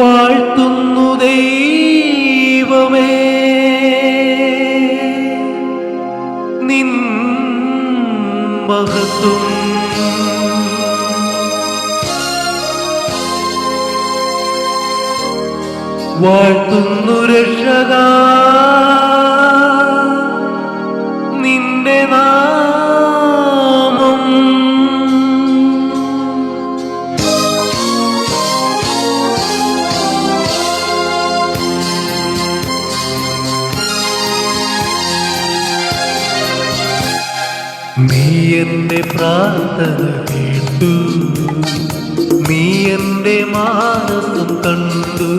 വാഴ്ത്തുന്നു ദൈവമേ. നിൻ മഹത്വം വാഴ്ത്തുന്നു രക്ഷക നീ എന്റെ പ്രാർത്ഥന കേട്ടു. നീ എന്റെ മാനസം കണ്ടു.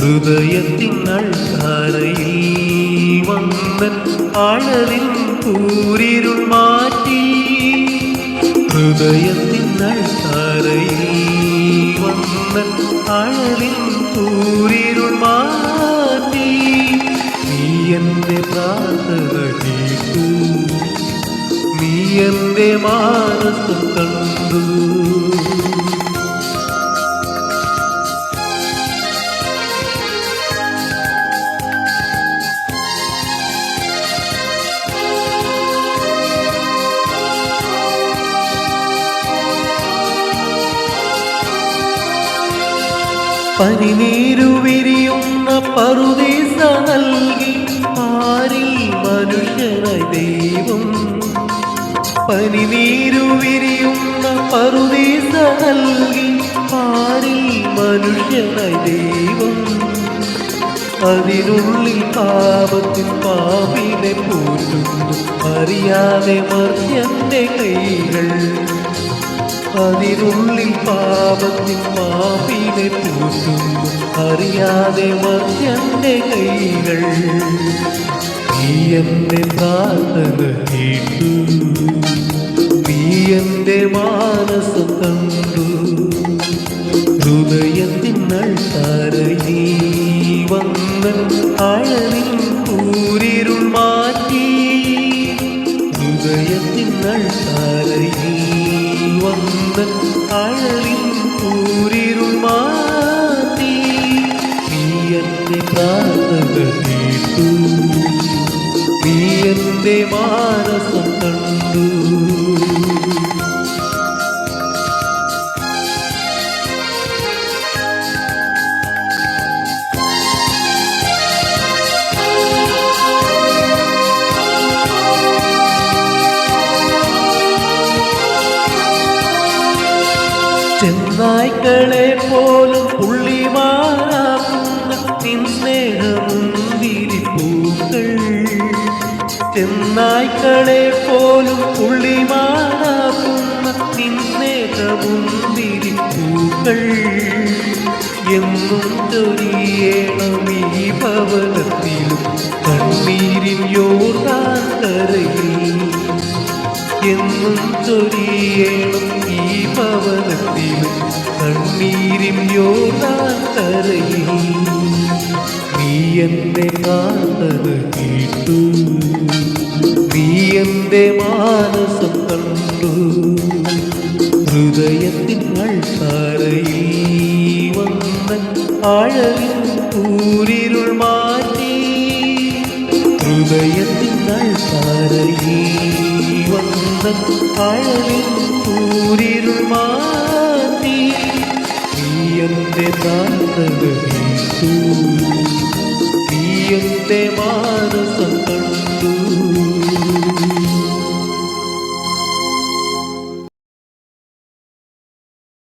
ഹൃദയത്തിനൾക്കാരയിൽ വന്നൻ അഴലിൽ കൂരിരുൾ മാറ്റി. ഹൃദയത്തിനൾക്കാരയിൽ വന്നൻ അഴലിൽ കൂരിരുൾ മാറ്റി. നീ എന്റെ പ്രാർത്ഥന കേട്ടു. എന്റെ മാനത്തു കണ്ടു. പനിനീരു വിരിയുന്ന പറുദീസ പനിനീരു വിരിയുന്ന പറുദീസ നൽകി ആരിൽ മനുഷ്യനായി ദൈവം. അതിനുള്ളിൽ പാപത്തിൽ പാപിനെ പോറ്റുന്നു. അറിയാതെ മർത്യന്റെ കൈകൾ. അതിനുള്ളിൽ പാപത്തിൽ പാപിനെ പോറ്റുന്നു. അറിയാതെ മർത്യന്റെ കൈകൾ. നീ എന്റെ പ്രാർത്ഥന കേട്ടു നീ എന്റെ മാനസം കണ്ടു. ഹൃദയത്തിനൾ താരയി വന്നൻ ആഴലിൽ കൂരിരുൾ മാറ്റി. ഹൃദയത്തിനൾ താരയി വന്നൻ ആഴലിൽ കൂരിരുൾ മാറ്റി. നീ എന്റെ പ്രാർത്ഥന കേട്ടു എന്റെ മാനസം കണ്ടു. ചെന്നായ്ക്കളെ പോലും പുള്ളിമാറാകുന്ന നിൻ സ്നേഹമുന്തിരി ചെന്നായ്ക്കളെ പോലും പുള്ളിമാറാക്കുന്ന നിൻ സ്നേഹമുന്തിരി പൂക്കൾ എന്നും തൊരിയേണം ഈ ഭവനത്തിലും കണ്ണീരിൻ യോർദാൻ കരയിൽ എന്നും തൊരിയേണം ഈ ഭവനത്തിലും കണ്ണീരിൻ യോഗാന്തരയിൽ നീ എന്നെ പ്രാർത്ഥന കേട്ടു. എന്റെ മാനസം കണ്ടു. ഹൃദയത്തിൽ അൾസാരയിൽ വന്ന ആഴലിൻ ഊരിരുൾ മാറ്റി. ഹൃദയത്തിൽ അൾസാരയിൽ വന്ന ആഴലിൻ ഊരിരുൾ മാറ്റി. എന്റെ നീ എന്റെ മാ